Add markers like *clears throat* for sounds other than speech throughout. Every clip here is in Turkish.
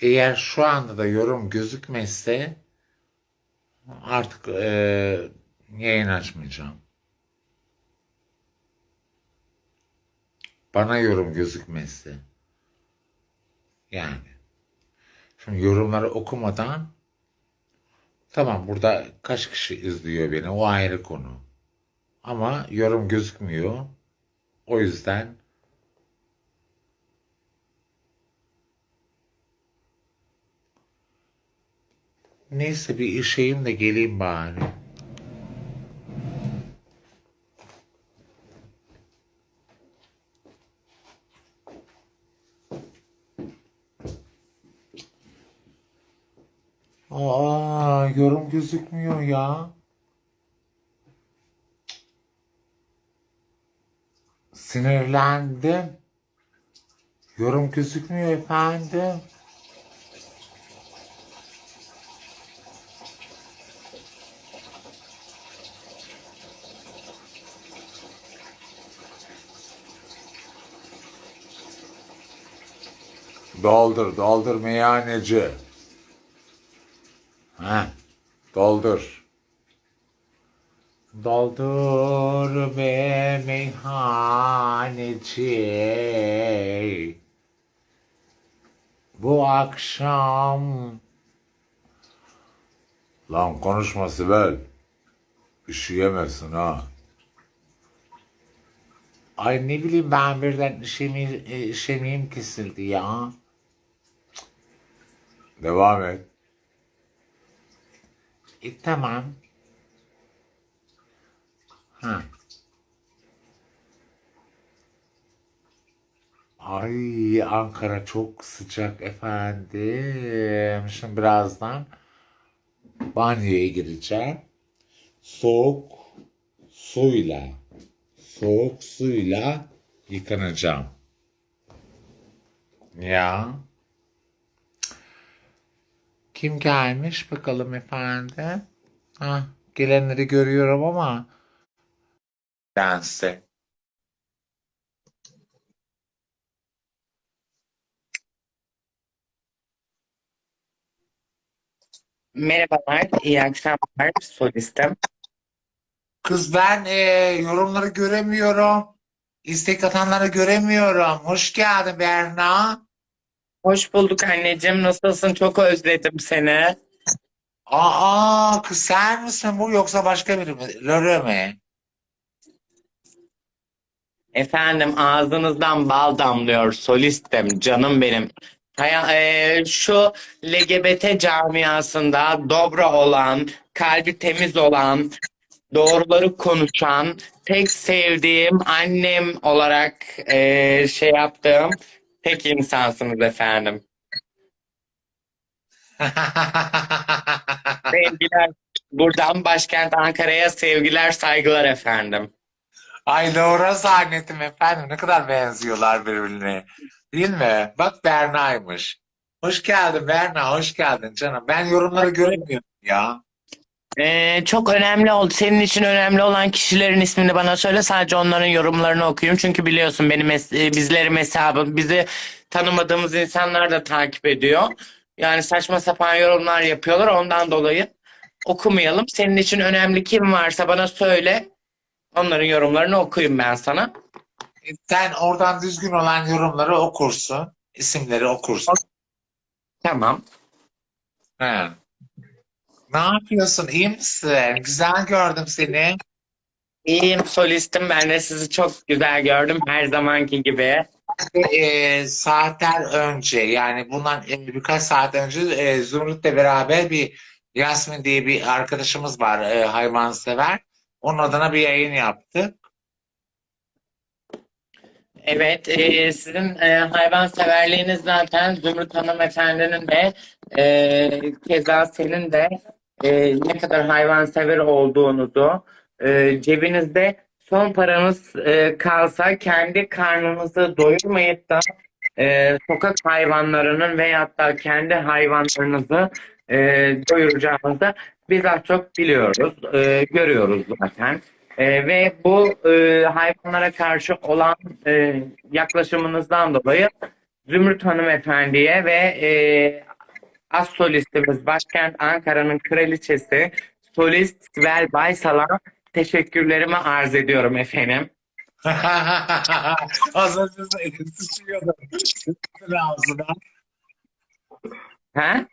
Eğer şu anda da yorum gözükmezse artık eee, yayın açmayacağım. Bana yorum gözükmezse. Yani. Şimdi yorumları okumadan tamam burada kaç kişi izliyor beni o ayrı konu. Ama yorum gözükmüyor. O yüzden neyse bir işeyim de geleyim bari. Aa, yorum gözükmüyor ya. Sinirlendim. Yorum gözükmüyor efendim. Doldur, doldur meyhaneci. Ha, doldur. Doldur be meyhaneci. Bu akşam... Lan konuşma Sibel. Üşüyemezsin ha. Ay ne bileyim ben birden işemi, işemeyim kesildi ya. Devam et. E, tamam. Ha. Ay Ankara çok sıcak efendim. Şimdi birazdan banyoya gireceğim. Soğuk suyla soğuk suyla yıkanacağım. Ya. Kim gelmiş bakalım efendim? Ah, gelenleri görüyorum ama dense. Merhabalar, iyi akşamlar solistim. Kız ben e, yorumları göremiyorum. İstek atanları göremiyorum. Hoş geldin Berna. Hoş bulduk anneciğim, nasılsın? Çok özledim seni. Aa kız sen misin bu yoksa başka biri mi? Lore mi? Efendim ağzınızdan bal damlıyor solistim, canım benim. Haya- eee, şu LGBT camiasında dobra olan, kalbi temiz olan, doğruları konuşan, tek sevdiğim annem olarak eee, şey yaptığım tek insansınız efendim. *laughs* Sevgiler. Buradan başkent Ankara'ya sevgiler, saygılar efendim. Ay Laura zannettim efendim. Ne kadar benziyorlar birbirine. Değil mi? Bak Berna'ymış. Hoş geldin Berna. Hoş geldin canım. Ben yorumları göremiyorum ya. Ee, çok önemli oldu. Senin için önemli olan kişilerin ismini bana söyle. Sadece onların yorumlarını okuyayım. Çünkü biliyorsun benim mes- e, bizlerim hesabım. Bizi tanımadığımız insanlar da takip ediyor. Yani saçma sapan yorumlar yapıyorlar. Ondan dolayı okumayalım. Senin için önemli kim varsa bana söyle. Onların yorumlarını okuyayım ben sana. E, Sen oradan düzgün olan yorumları okursun. isimleri okursun. Tamam. He. Ne yapıyorsun? İyi misin? Güzel gördüm seni. İyiyim solistim. Ben de sizi çok güzel gördüm. Her zamanki gibi. E, saatler önce yani bundan e, birkaç saat önce e, Zümrüt'le beraber bir Yasmin diye bir arkadaşımız var e, hayvansever. Onun adına bir yayın yaptık. Evet, e, sizin e, hayvanseverliğiniz zaten Zümrüt hanımefendinin de e, keza senin de e, ne kadar hayvansever olduğunuzu e, cebinizde son paranız e, kalsa kendi karnınızı doyurmayıp da e, sokak hayvanlarının veyahut da kendi hayvanlarınızı e, doyuracağınızı biz az çok biliyoruz, e, görüyoruz zaten. E, ve bu e, hayvanlara karşı olan e, yaklaşımınızdan dolayı Zümrüt hanımefendiye ve e, az solistimiz başkent Ankara'nın kraliçesi solist Sibel Baysal'a teşekkürlerimi arz ediyorum efendim. *laughs* Az önce sıçıyordum. Ağzına. Ha?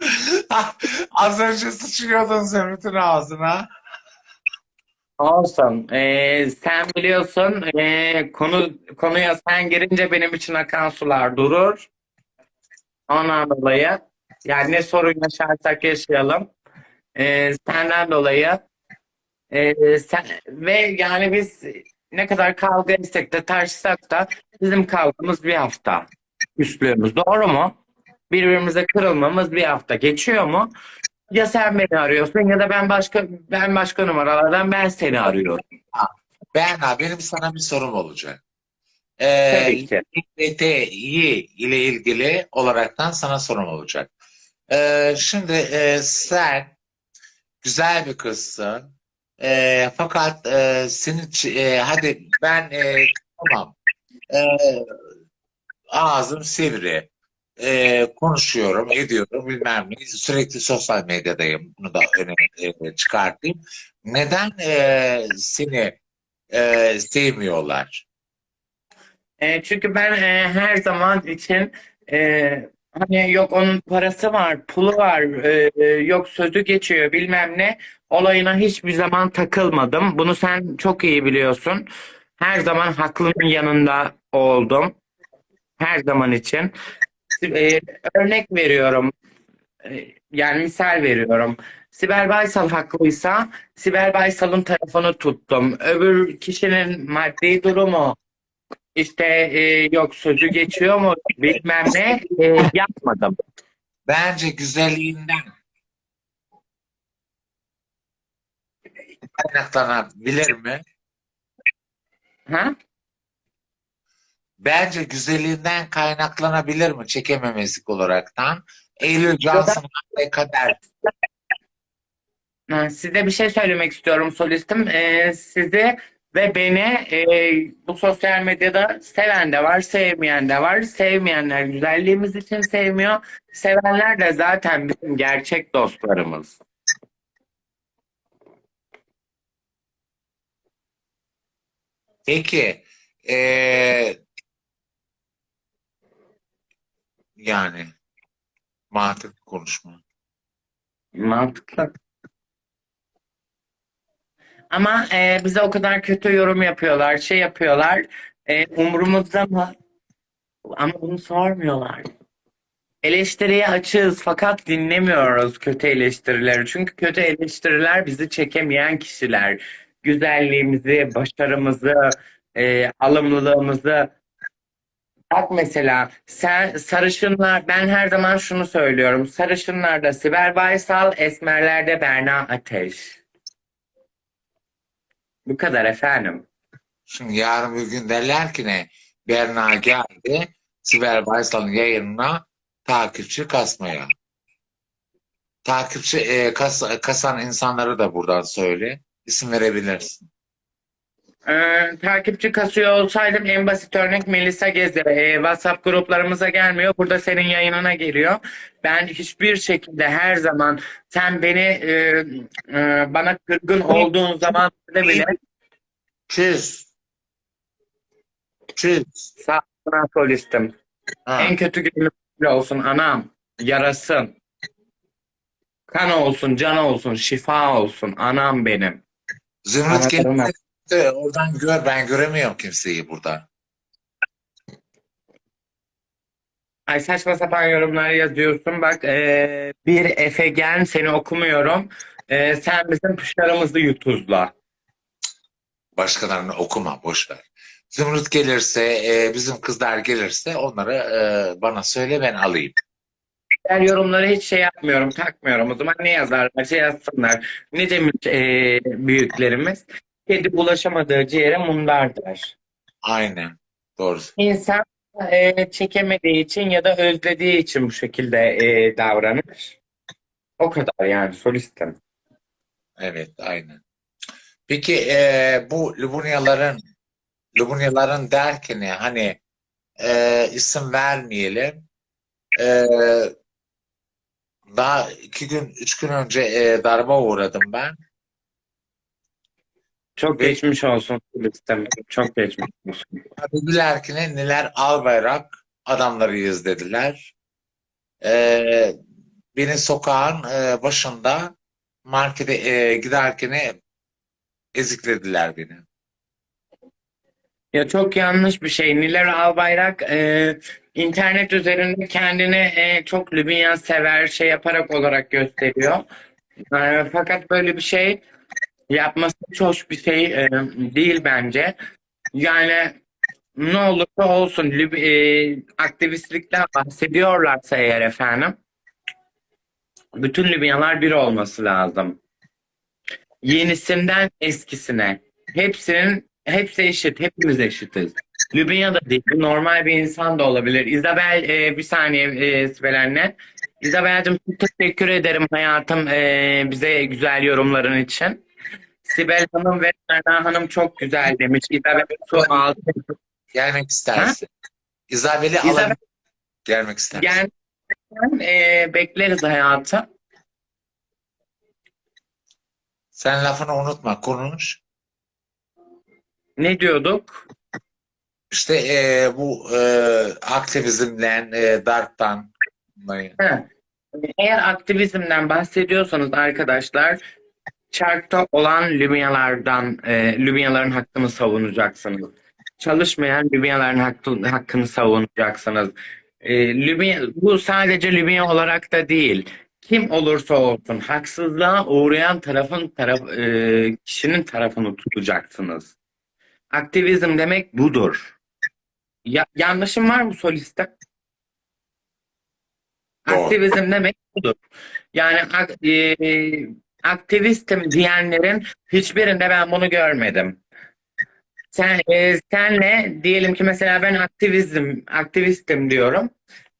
*laughs* Az önce sıçıyordun Zümrüt'ün ağzına. Olsun. Ee, sen biliyorsun ee, konu konuya sen girince benim için akan sular durur. Ondan dolayı yani ne sorun yaşarsak yaşayalım. Ee, senden dolayı ee, sen, ve yani biz ne kadar kavga etsek de tartışsak da bizim kavgamız bir hafta. Üstlüğümüz doğru mu? Birbirimize kırılmamız bir hafta geçiyor mu? Ya sen beni arıyorsun ya da ben başka ben başka numaralardan ben seni arıyorum. Berna benim sana bir sorum olacak. Ee, Tabii ki. LGBTİ ile ilgili olaraktan sana sorum olacak. Ee, şimdi e, sen güzel bir kızsın. Ee, fakat e, senin e, hadi ben e, tamam e, ağzım sivri e, konuşuyorum ediyorum bilmem ne sürekli sosyal medyadayım bunu da öne e, çıkartayım. Neden e, seni e, sevmiyorlar? E, çünkü ben e, her zaman için e, hani yok onun parası var, pulu var, e, e, yok sözü geçiyor bilmem ne olayına hiçbir zaman takılmadım. Bunu sen çok iyi biliyorsun. Her zaman haklının yanında oldum. Her zaman için. E, örnek veriyorum. E, yani misal veriyorum. Sibel Baysal haklıysa Sibel Baysal'ın tarafını tuttum. Öbür kişinin maddi durumu işte e, yok sözü geçiyor mu bilmem ne e, yapmadım. Bence güzelliğinden kaynaklanabilir mi? Ha? Bence güzelliğinden kaynaklanabilir mi çekememezlik olaraktan? Eylül Johnson ne kadar Ha, Size bir şey söylemek istiyorum solistim. E, sizi ve beni e, bu sosyal medyada seven de var, sevmeyen de var. Sevmeyenler güzelliğimiz için sevmiyor. Sevenler de zaten bizim gerçek dostlarımız. Peki eee, yani mantıklı konuşma. Mantıklı. Ama e, bize o kadar kötü yorum yapıyorlar, şey yapıyorlar. E, umurumuzda mı? Ama bunu sormuyorlar. Eleştiriye açığız fakat dinlemiyoruz kötü eleştirileri. Çünkü kötü eleştiriler bizi çekemeyen kişiler. Güzelliğimizi, başarımızı, e, alımlılığımızı. Bak mesela sen sarışınlar, ben her zaman şunu söylüyorum. Sarışınlarda Sibel Baysal, esmerlerde Berna Ateş. Bu kadar efendim. Şimdi yarın bir gün derler ki ne? Berna geldi Sibel Baysal'ın yayınına takipçi kasmaya. Takipçi e, kas- kasan insanları da buradan söyle. İsim verebilirsin. Ee, takipçi kasıyor olsaydım en basit örnek Melisa Gezer. Ee, WhatsApp gruplarımıza gelmiyor. Burada senin yayınına geliyor. Ben hiçbir şekilde her zaman sen beni e, e, bana kırgın olduğun zaman bile Çiz. Çiz. sağ olun solistim. Ha. En kötü günüm bile olsun anam. Yarasın. Kan olsun, can olsun, şifa olsun. Anam benim. Zümrüt Anahtarım var. Geldi. Oradan gör. Ben göremiyorum kimseyi burada. Ay saçma sapan yorumlar yazıyorsun. Bak e, bir Efe Gen seni okumuyorum. E, sen bizim pışlarımızı yutuzla. Başkalarını okuma. Boş ver. Zümrüt gelirse, e, bizim kızlar gelirse onları e, bana söyle ben alayım. Diğer yorumları hiç şey yapmıyorum, takmıyorum. O zaman ne yazarlar, şey yazsınlar. Ne demiş e, büyüklerimiz? Kedi bulaşamadığı ciğere mundar der. Aynen. Doğru. İnsan e, çekemediği için ya da özlediği için bu şekilde e, davranır. O kadar yani solistim. Evet, aynen. Peki e, bu Lubunyaların Lumunyaların derken hani e, isim vermeyelim. E, daha iki gün, üç gün önce e, darbe uğradım ben. Çok geçmiş olsun Filistin. Çok geçmiş olsun. Dediler ki ne, neler Albayrak adamlarıyız dediler. E, beni sokağın e, başında markete e, giderken eziklediler beni. Ya çok yanlış bir şey. Niler Albayrak e, internet üzerinde kendini e, çok Lübnyan sever şey yaparak olarak gösteriyor. E, fakat böyle bir şey yapması hiç hoş bir şey e, değil bence. Yani ne olursa olsun e, aktivistlikten bahsediyorlarsa eğer efendim bütün Lübnyalar bir olması lazım. Yenisinden eskisine. Hepsinin hepsi eşit. Hepimiz eşitiz. Lübnya da değil. Normal bir insan da olabilir. İzabel e, bir saniye e, Sibel. İzabel'cim çok teşekkür ederim hayatım e, bize güzel yorumların için. Sibel Hanım ve Erna Hanım çok güzel demiş. İzabel su altı. Gelmek istersin. İzabel'i İzabel-. Gelmek istersin. Gerçekten e, bekleriz hayatım. Sen lafını unutma, konuş. Ne diyorduk? İşte e, bu e, aktivizmden, e, He. Eğer aktivizmden bahsediyorsanız arkadaşlar çarkta olan Lübnyalardan e, Lübnyaların hakkını savunacaksınız. Çalışmayan Lübnyaların hakkı, hakkını savunacaksınız. E, Lübnya, bu sadece Lübnya olarak da değil. Kim olursa olsun haksızlığa uğrayan tarafın taraf, e, kişinin tarafını tutacaksınız. Aktivizm demek budur. Ya, yanlışım var mı soliste? Aktivizm demek budur. Yani e, aktivistim diyenlerin hiçbirinde ben bunu görmedim. Sen e, senle diyelim ki mesela ben aktivizm aktivistim diyorum.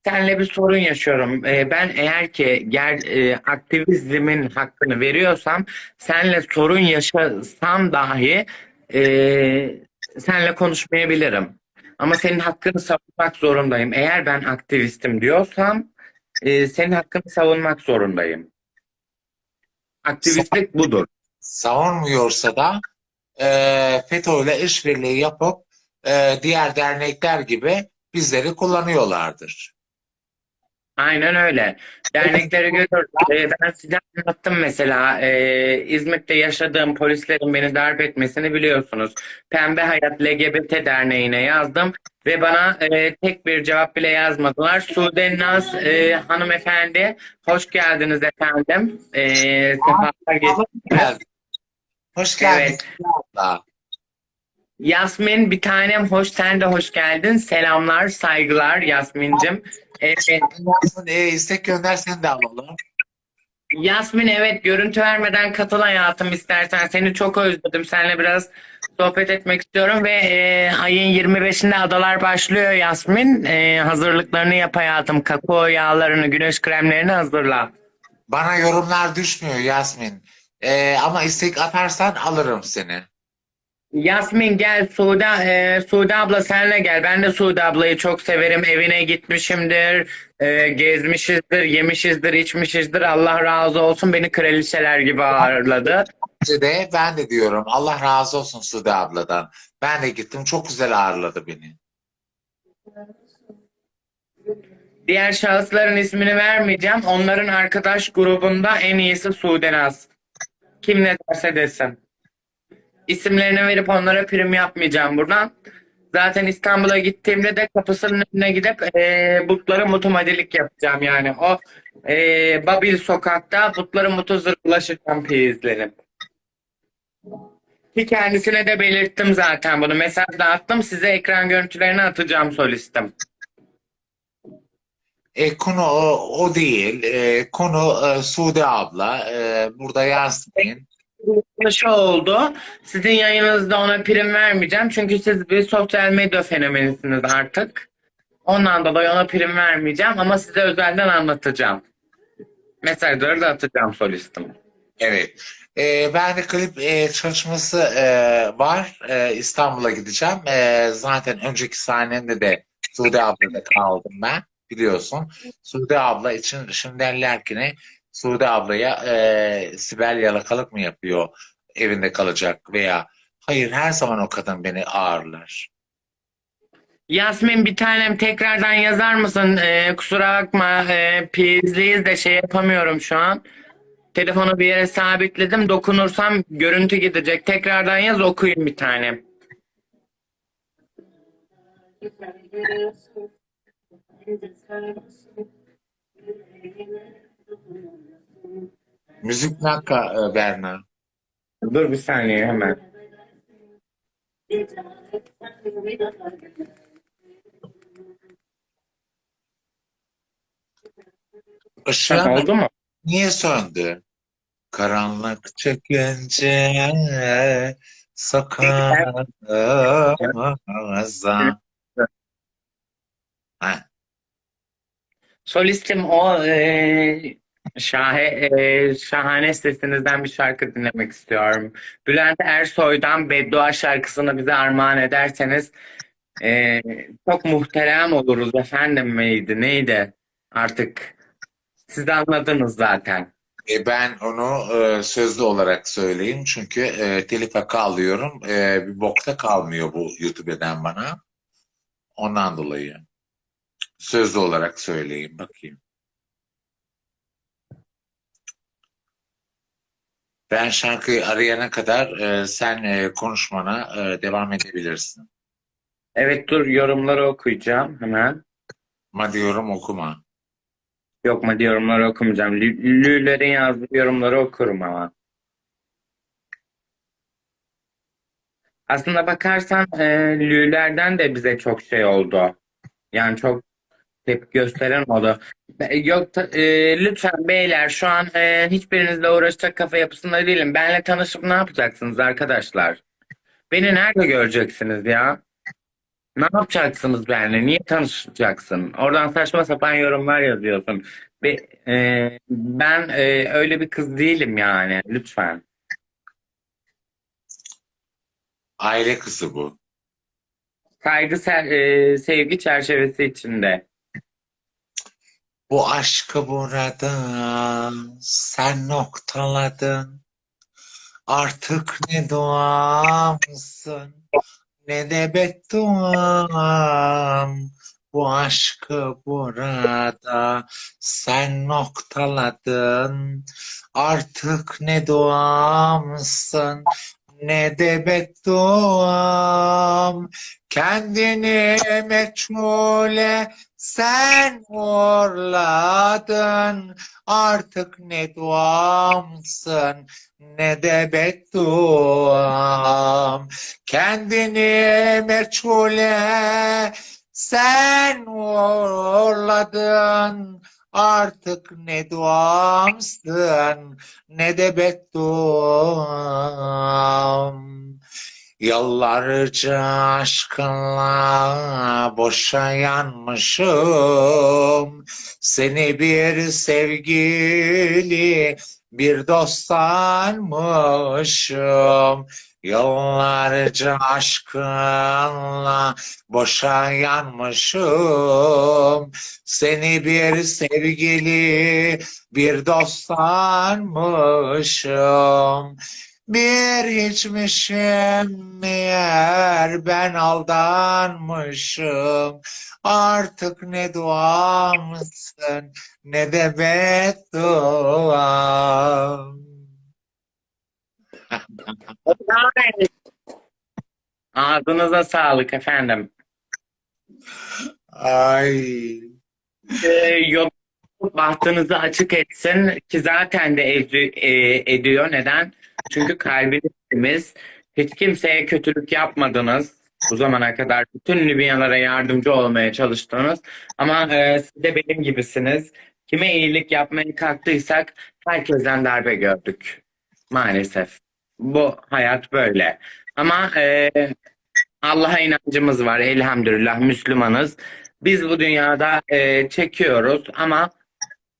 Senle bir sorun yaşıyorum. E, ben eğer ki ger, e, aktivizmin hakkını veriyorsam senle sorun yaşasam dahi e, senle konuşmayabilirim. Ama senin hakkını savunmak zorundayım. Eğer ben aktivistim diyorsam e, senin hakkını savunmak zorundayım. Aktivistlik budur. savunmuyorsa da e, FETÖ'yle işbirliği yapıp e, diğer dernekler gibi bizleri kullanıyorlardır. Aynen öyle. Dernekleri görüyoruz. E, ben size anlattım mesela e, İzmit'te yaşadığım polislerin beni darp etmesini biliyorsunuz. Pembe Hayat LGBT Derneği'ne yazdım ve bana e, tek bir cevap bile yazmadılar. Sude Naz e, hanımefendi hoş geldiniz efendim. E, sefalar getirdiniz. Hoş geldin. Evet. Yasmin bir tanem hoş sen de hoş geldin. Selamlar, saygılar Yasmin'cim. Evet, e, istek gönder sen de alalım. Yasmin evet görüntü vermeden katıl hayatım istersen. Seni çok özledim. Seninle biraz sohbet etmek istiyorum ve e, ayın 25'inde adalar başlıyor Yasmin. E, hazırlıklarını yap hayatım. Kakao yağlarını, güneş kremlerini hazırla. Bana yorumlar düşmüyor Yasmin. E, ama istek atarsan alırım seni. Yasmin gel Sude, e, Sude abla senle gel. Ben de Sude ablayı çok severim. Evine gitmişimdir, e, gezmişizdir, yemişizdir, içmişizdir. Allah razı olsun beni kraliçeler gibi ağırladı. De ben de diyorum Allah razı olsun Sude abladan. Ben de gittim çok güzel ağırladı beni. Diğer şahısların ismini vermeyeceğim. Onların arkadaş grubunda en iyisi Sude Naz. Kim ne derse desin. İsimlerini verip onlara prim yapmayacağım buradan. Zaten İstanbul'a gittiğimde de kapısının önüne gidip e, butlara mutumadilik yapacağım yani. O e, Babil sokakta butları mutu zırhlaşacağım peyizlenip. Ki kendisine de belirttim zaten bunu. Mesaj da attım. Size ekran görüntülerini atacağım solistim. E, konu o, o değil. E, konu e, Sude abla. E, burada Yasmin. Yanlışı oldu. Sizin yayınınızda ona prim vermeyeceğim. Çünkü siz bir sosyal medya fenomenisiniz artık. Ondan dolayı ona prim vermeyeceğim ama size özelden anlatacağım. Mesajları da atacağım solistim. Evet. E, ben de klip e, çalışması e, var. E, İstanbul'a gideceğim. E, zaten önceki sahnemde de Sude ablada kaldım ben. Biliyorsun. Sude abla için şimdi derler ki ne? Sude ablaya e, Sibel yalakalık mı yapıyor? Evinde kalacak veya hayır her zaman o kadın beni ağırlar. Yasmin bir tanem tekrardan yazar mısın? Ee, kusura bakma e, prizliyiz de şey yapamıyorum şu an. Telefonu bir yere sabitledim. Dokunursam görüntü gidecek. Tekrardan yaz okuyayım bir tane. Müzik ne hakika e, Berna? Dur bir saniye hemen. Işığın Oldu mu? niye söndü? Karanlık çekince sokağımıza. Ha, Solistim o e, şahe, e, şahane sesinizden bir şarkı dinlemek istiyorum. Bülent Ersoy'dan Beddua şarkısını bize armağan ederseniz e, çok muhterem oluruz efendim miydi neydi artık siz anladınız zaten. e, ben onu e, sözlü olarak söyleyeyim çünkü e, telif hakkı. E, bir bokta kalmıyor bu YouTube'den bana. Ondan dolayı. Sözlü olarak söyleyeyim bakayım. Ben şarkıyı arayana kadar e, sen e, konuşmana e, devam edebilirsin. Evet dur yorumları okuyacağım hemen. Ama diyorum okuma. Yok mu yorumları okumayacağım. Lü- Lülerin yazdığı yorumları okurum ama. Aslında bakarsan e, Lülerden de bize çok şey oldu. Yani çok tepki gösteren oldu. Yok e, lütfen beyler şu an e, hiçbirinizle uğraşacak kafa yapısında değilim. Benle tanışıp ne yapacaksınız arkadaşlar? Beni nerede göreceksiniz ya? Ne yapacaksınız benimle? Niye tanışacaksın? Oradan saçma sapan yorumlar yazıyorsun. Be- e, ben e, öyle bir kız değilim yani. Lütfen. Aile kızı bu. Saygı, se- e, sevgi çerçevesi içinde. Bu aşkı burada sen noktaladın. Artık ne duamsın ne de bedduam. Bu aşkı burada sen noktaladın. Artık ne duamsın ne de bedduam. Kendini meçhule sen uğurladın. Artık ne duamsın ne de bedduam. Kendini meçhule sen uğurladın. Artık ne duamsın ne de bedduam. Yıllarca aşkınla boşa yanmışım. Seni bir sevgili, bir dost sanmışım. Yıllarca aşkınla boşa yanmışım. Seni bir sevgili, bir dost sanmışım. Bir hiçmişim meğer ben aldanmışım. Artık ne duamsın ne de bedduam. *laughs* Ağzınıza sağlık efendim. Ay. Ee, yok bahtınızı açık etsin ki zaten de ed- e, ediyor. Neden? Çünkü kalbiniz. Hiç kimseye kötülük yapmadınız. Bu zamana kadar bütün Libyalara yardımcı olmaya çalıştınız. Ama e, siz de benim gibisiniz. Kime iyilik yapmaya kalktıysak herkesten darbe gördük. Maalesef. Bu hayat böyle. Ama e, Allah'a inancımız var. Elhamdülillah Müslümanız. Biz bu dünyada e, çekiyoruz ama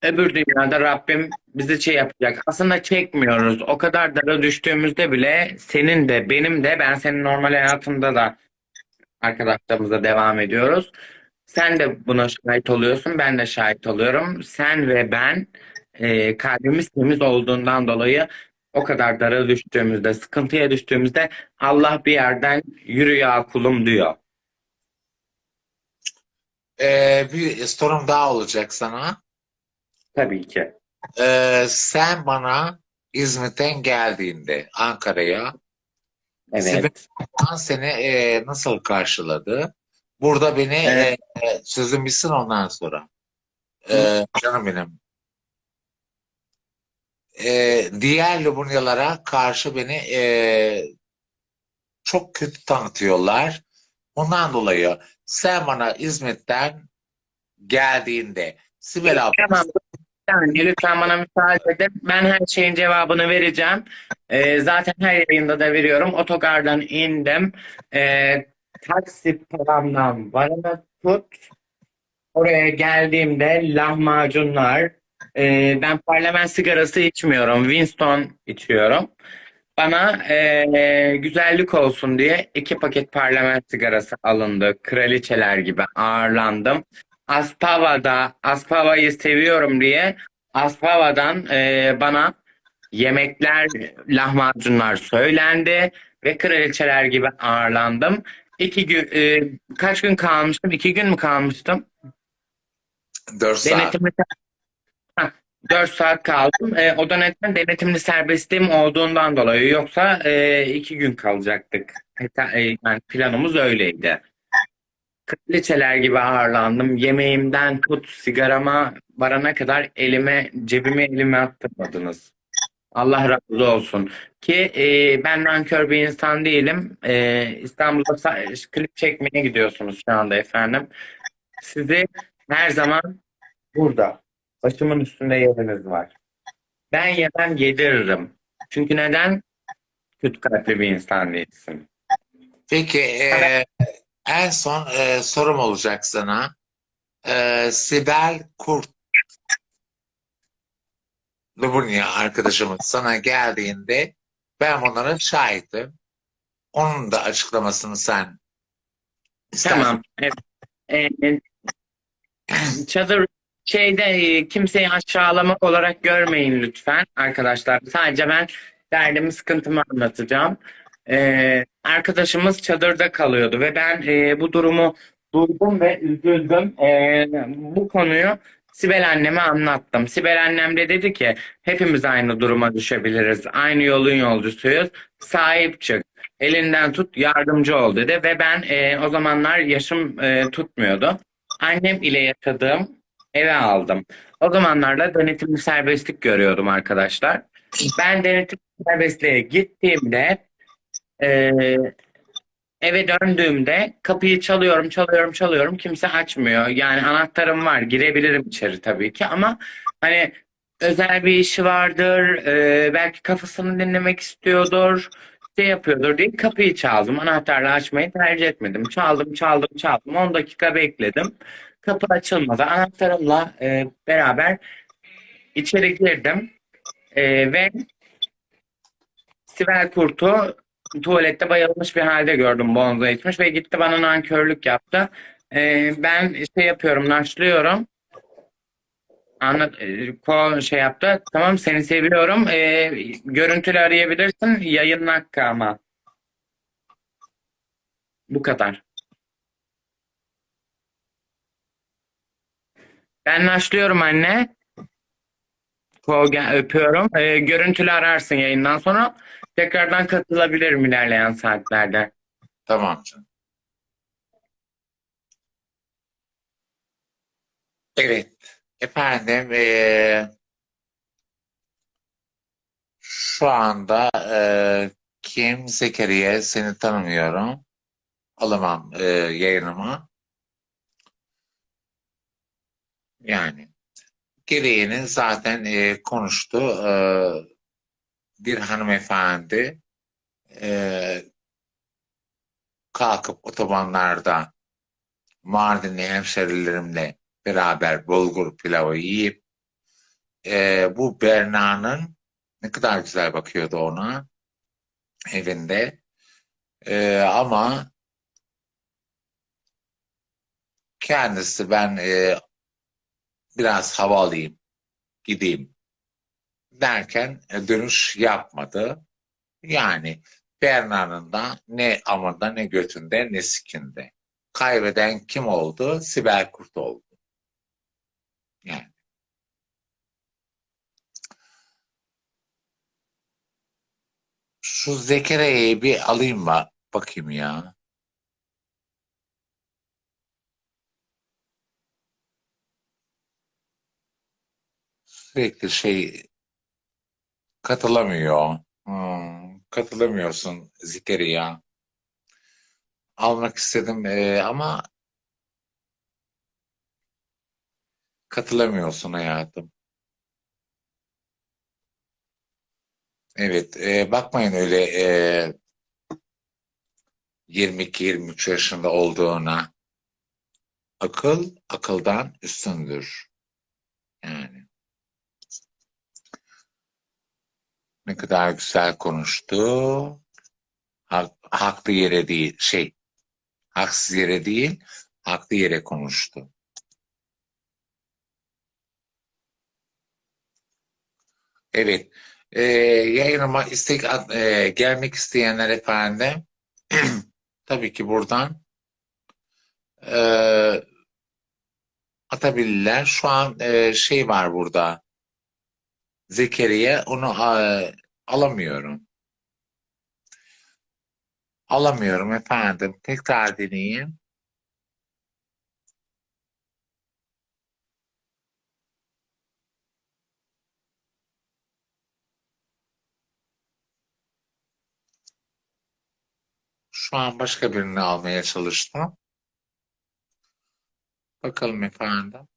öbür dünyada Rabbim bizi şey yapacak. Aslında çekmiyoruz. O kadar dara düştüğümüzde bile senin de benim de ben senin normal hayatında da arkadaşlarımızla devam ediyoruz. Sen de buna şahit oluyorsun. Ben de şahit oluyorum. Sen ve ben e, kalbimiz temiz olduğundan dolayı o kadar dara düştüğümüzde, sıkıntıya düştüğümüzde Allah bir yerden yürü ya kulum diyor. Ee, bir sorum daha olacak sana. Tabii ki. Ee, sen bana İzmit'ten geldiğinde Ankara'ya Evet. Sibel seni e, nasıl karşıladı? Burada beni Evet. e, bitsin ondan sonra. Ee, canım benim. Ee, diğer Lubunyalara karşı beni e, çok kötü tanıtıyorlar. Ondan dolayı sen bana İzmit'ten geldiğinde Sibel abla Tamam. Yani lütfen bana müsaade edin. Ben her şeyin cevabını vereceğim. Ee, zaten her yayında da veriyorum. Otogardan indim. Ee, taksi paramdan varana tut. Oraya geldiğimde lahmacunlar. Ee, ben parlament sigarası içmiyorum. Winston içiyorum. Bana ee, güzellik olsun diye iki paket parlament sigarası alındı. Kraliçeler gibi ağırlandım. Aspava'da Aspava'yı seviyorum diye Aspava'dan e, bana yemekler, lahmacunlar söylendi ve kraliçeler gibi ağırlandım. İki gün, e, kaç gün kalmıştım? İki gün mü kalmıştım? 4 saat. Denetimli Heh, 4 saat kaldım. E, o da neden denetimli serbestliğim olduğundan dolayı. Yoksa e, iki gün kalacaktık. Hatta, e, yani planımız öyleydi. Kraliçeler gibi ağırlandım. Yemeğimden tut sigarama varana kadar elime cebime elime attırmadınız. Allah razı olsun. Ki e, ben nankör bir insan değilim. E, İstanbul'da klip çekmeye gidiyorsunuz şu anda efendim. Sizi her zaman burada. Başımın üstünde yeriniz var. Ben yemem yediririm. Çünkü neden? Kötü kalpli bir insan değilsin. Peki e, en son e, sorum olacak sana. E, Sibel Kurt Lubunya arkadaşımız sana geldiğinde ben bunların şahitim. Onun da açıklamasını sen istersen. Tamam. Evet. Ee, çadır şeyde e, kimseyi aşağılamak olarak görmeyin lütfen arkadaşlar. Sadece ben derdimi, sıkıntımı anlatacağım. Ee, arkadaşımız çadırda kalıyordu ve ben e, bu durumu duydum ve üzüldüm. Ee, bu konuyu Sibel anneme anlattım. Sibel annem de dedi ki hepimiz aynı duruma düşebiliriz. Aynı yolun yolcusuyuz. Sahip çık. Elinden tut, yardımcı ol dedi ve ben e, o zamanlar yaşım e, tutmuyordu. Annem ile yaşadığım eve aldım. O zamanlarda denetimli serbestlik görüyordum arkadaşlar. Ben denetimli serbestliğe gittiğimde e, eve döndüğümde kapıyı çalıyorum, çalıyorum, çalıyorum. Kimse açmıyor. Yani anahtarım var. Girebilirim içeri tabii ki ama hani özel bir işi vardır. e, belki kafasını dinlemek istiyordur. Şey yapıyordur diye kapıyı çaldım. Anahtarla açmayı tercih etmedim. Çaldım, çaldım, çaldım. 10 dakika bekledim. Kapı açılmadı. Anahtarımla e, beraber içeri girdim. E, ve Sibel Kurt'u tuvalette bayılmış bir halde gördüm bonza içmiş ve gitti bana nankörlük yaptı. E, ben şey yapıyorum, naşlıyorum. Anlat, e, ko şey yaptı. Tamam seni seviyorum. E, görüntülü arayabilirsin. Yayın hakkı ama. Bu kadar. Ben naşlıyorum anne. Gel- öpüyorum. E, görüntülü ararsın yayından sonra. Tekrardan katılabilirim ilerleyen saatlerde. Tamam canım. Evet. Efendim eee, şu anda eee, Kim Zekeriya seni tanımıyorum. Alamam eee, yayınıma. Yani gereğini zaten eee, konuştu. Eee, bir hanımefendi eee, kalkıp otobanlarda Mardinli hemşerilerimle beraber bulgur pilavı yiyip e, bu Berna'nın ne kadar güzel bakıyordu ona evinde. E, ama kendisi ben e, biraz hava alayım, gideyim derken e, dönüş yapmadı. Yani Berna'nın da ne amında ne götünde ne sikinde. Kaybeden kim oldu? Sibel Kurt oldu. Yani. Şu Zekeriya'yı bir alayım mı? Bakayım ya. Sürekli şey katılamıyor. Hmm, katılamıyorsun Zekeriya. Almak istedim e, ama katılamıyorsun hayatım. Evet, e, bakmayın öyle e, 22-23 yaşında olduğuna. Akıl akıldan üstündür. Yani ne kadar güzel konuştu. Ha- haklı yere değil, şey, haksız yere değil, haklı yere konuştu. Evet, e, yayınıma istek e, gelmek isteyenler efendim, *clears throat* tabii ki buradan e, atabilirler. Şu an e, şey var burada, Zekeriya, onu alamıyorum. Alamıyorum efendim. Tekrar deneyeyim. Şu an başka birini almaya çalıştım. Bakalım efendim.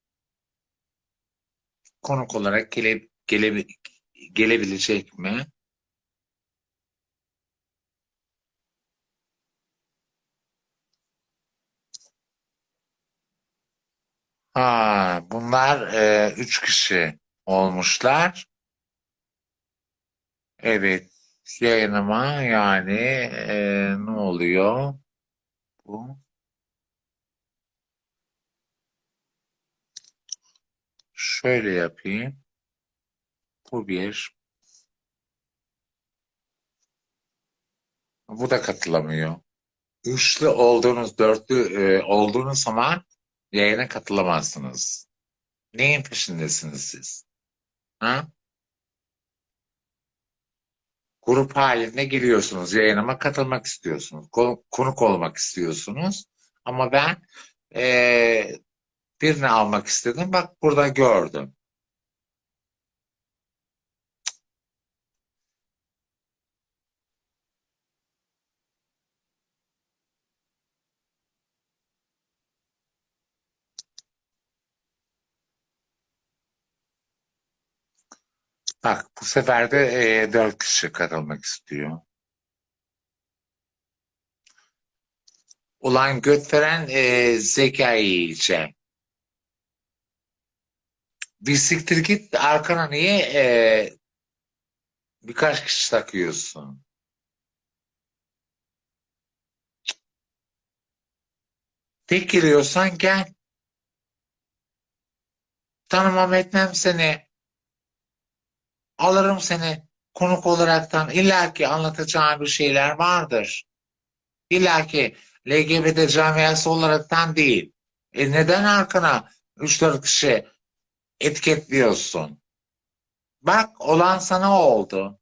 Konuk olarak gele, gele, gelebilecek mi? Ha, bunlar e, üç kişi olmuşlar. Evet, yayınıma yani e, ne oluyor? Bu. Şöyle yapayım. Bu bir. Bu da katılamıyor. Üçlü olduğunuz, dörtlü e, olduğunuz zaman yayına katılamazsınız. Neyin peşindesiniz siz? Ha? Grup halinde giriyorsunuz, yayınıma katılmak istiyorsunuz, ko- konuk olmak istiyorsunuz. Ama ben e, birini almak istedim. Bak burada gördüm. Bak bu sefer de e, dört kişi katılmak istiyor. Ulan göt veren e, zekayı yiyeceğim. Bir siktir git arkana niye e, birkaç kişi takıyorsun? Tek giriyorsan gel. Tanımam etmem seni. Alırım seni konuk olaraktan. İlla ki anlatacağım bir şeyler vardır. İlla ki LGBT camiası olaraktan değil. E neden arkana 3-4 kişi etiketliyorsun? Bak olan sana oldu.